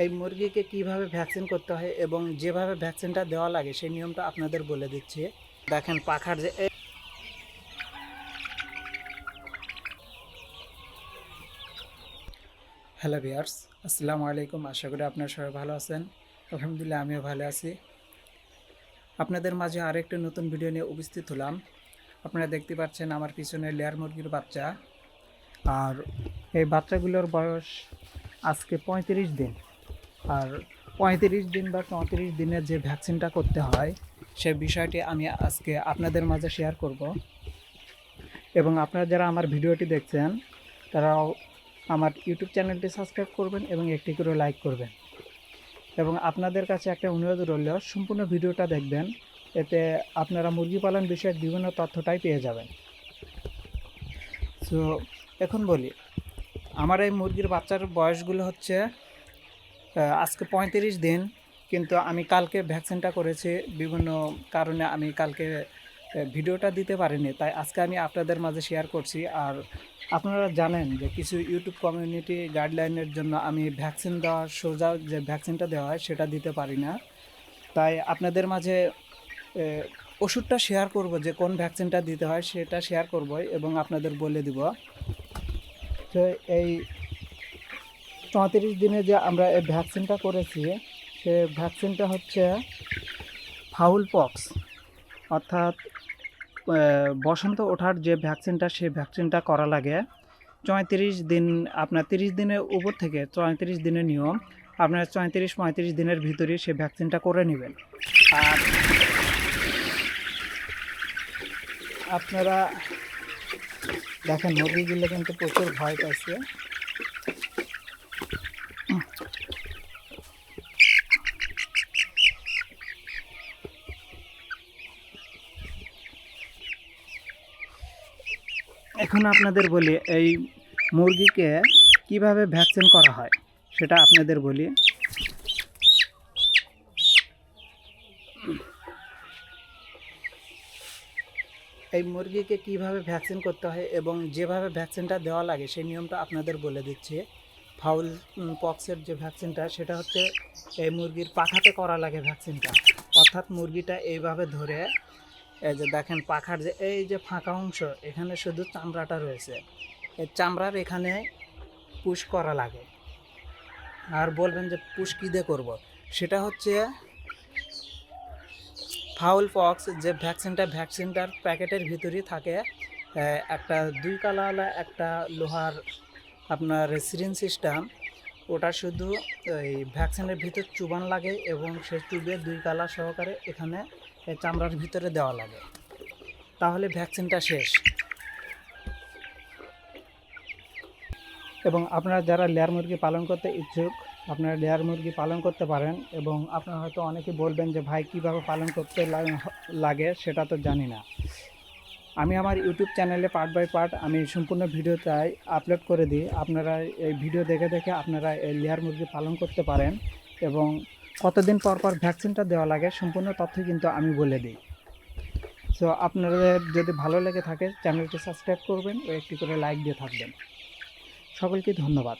এই মুরগিকে কীভাবে ভ্যাকসিন করতে হয় এবং যেভাবে ভ্যাকসিনটা দেওয়া লাগে সেই নিয়মটা আপনাদের বলে দিচ্ছি। দেখেন পাখার যে হ্যালো বিয়ার্স আসসালামু আলাইকুম। আশা করি আপনারা সবাই ভালো আছেন। আলহামদুলিল্লাহ, আমিও ভালো আছি। আপনাদের মাঝে আরেকটি নতুন ভিডিও নিয়ে উপস্থিত হলাম। আপনারা দেখতে পাচ্ছেন আমার পিছনে লেয়ার মুরগির বাচ্চা। আর এই বাচ্চাগুলোর বয়স আজকে পঁয়ত্রিশ দিন। আর পঁয়ত্রিশ দিন বা চৌত্রিশ দিনের যে ভ্যাকসিনটা করতে হয়, সে বিষয়টি আমি আজকে আপনাদের মাঝে শেয়ার করব। এবং আপনারা যারা আমার ভিডিওটি দেখছেন, তারাও আমার ইউটিউব চ্যানেলটি সাবস্ক্রাইব করবেন এবং একটি করে লাইক করবেন। এবং আপনাদের কাছে একটা অনুরোধ রইল, সম্পূর্ণ ভিডিওটা দেখবেন, এতে আপনারা মুরগি পালন বিষয়ক বিভিন্ন তথ্যটাই পেয়ে যাবেন। তো এখন বলি, আমার এই মুরগির বাচ্চার বয়সগুলো হচ্ছে আজকে পঁয়ত্রিশ দিন, কিন্তু আমি কালকে ভ্যাকসিনটা করেছি। বিভিন্ন কারণে আমি কালকে ভিডিওটা দিতে পারিনি, তাই আজকে আমি আপনাদের মাঝে শেয়ার করছি। আর আপনারা জানেন যে কিছু ইউটিউব কমিউনিটি গাইডলাইনের জন্য আমি ভ্যাকসিন দেওয়ার সোজা যে ভ্যাকসিনটা দেওয়া হয়, সেটা দিতে পারি না। তাই আপনাদের মাঝে ওষুধটা শেয়ার করব যে কোন ভ্যাকসিনটা দিতে হয়, সেটা শেয়ার করব এবং আপনাদের বলে দিব। তো এই চৌত্রিশ দিনে যে আমরা এই ভ্যাকসিনটা করেছি, সে ভ্যাকসিনটা হচ্ছে ফাউল পক্স। অর্থাৎ বসন্ত ওঠার যে ভ্যাকসিনটা, সেই ভ্যাকসিনটা করা লাগে। চৌত্রিশ দিন, আপনার তিরিশ দিনের উপর থেকে চৌত্রিশ দিনের নিয়ম, আপনার চৌত্রিশ, পঁয়ত্রিশ দিনের ভিতরে সে ভ্যাকসিনটা করে নেবেন। আর আপনারা দেখেন মুরগিগুলো কিন্তু প্রচুর ভয় পাচ্ছে এখন আপনাদের বলি, এই মুরগিকে কীভাবে ভ্যাকসিন করা হয়, সেটা আপনাদের বলি। এই মুরগিকে কীভাবে ভ্যাকসিন করতে হয় এবং যেভাবে ভ্যাকসিনটা দেওয়া লাগে, সেই নিয়মটা আপনাদের বলে দিচ্ছি। ফাউল পক্সের যে ভ্যাকসিনটা, সেটা হচ্ছে এই মুরগির পাখাতে করা লাগে ভ্যাকসিনটা। অর্থাৎ মুরগিটা এইভাবে ধরে এই যে দেখেন পাখার যে এই যে ফাঁকা অংশ, এখানে শুধু চামড়াটা রয়েছে। এই চামড়ার এখানে পুশ করা লাগে। আর বলবেন যে পুশ কী দিয়ে করব? সেটা হচ্ছে ফাউল পক্স, যে ভ্যাকসিনটা, ভ্যাকসিনটার প্যাকেটের ভিতরেই থাকে একটা দুই কালাওয়ালা একটা লোহার আপনার সিরিন সিস্টেম। ওটা শুধু ওই ভ্যাকসিনের ভিতর চুবান লাগে এবং সে চুবে দুই কালা সহকারে এখানে চামড়ার ভিতরে দেওয়া লাগে। তাহলে ভ্যাকসিনটা শেষ। এবং আপনারা যারা লেয়ার মুরগি পালন করতে ইচ্ছুক, আপনারা লেয়ার মুরগি পালন করতে পারেন এবং আপনারা হয়তো অনেকে বলবেন যে, ভাই, কীভাবে পালন করতে লাগে? সেটা তো জানি না। আমি আমার ইউটিউব চ্যানেলে পার্ট বাই পার্ট আমি সম্পূর্ণ ভিডিওটাই আপলোড করে দিই। আপনারা এই ভিডিও দেখে দেখে আপনারা এই লেয়ার মুরগি পালন করতে পারেন এবং কতদিন পর পর ভ্যাকসিনটা দেওয়া লাগে, সম্পূর্ণ তথ্য কিন্তু আমি বলে দিই। সো আপনাদের যদি ভালো লেগে থাকে, চ্যানেলটি সাবস্ক্রাইব করবেন ও একটি করে লাইক দিয়ে থাকবেন। সকলকে ধন্যবাদ।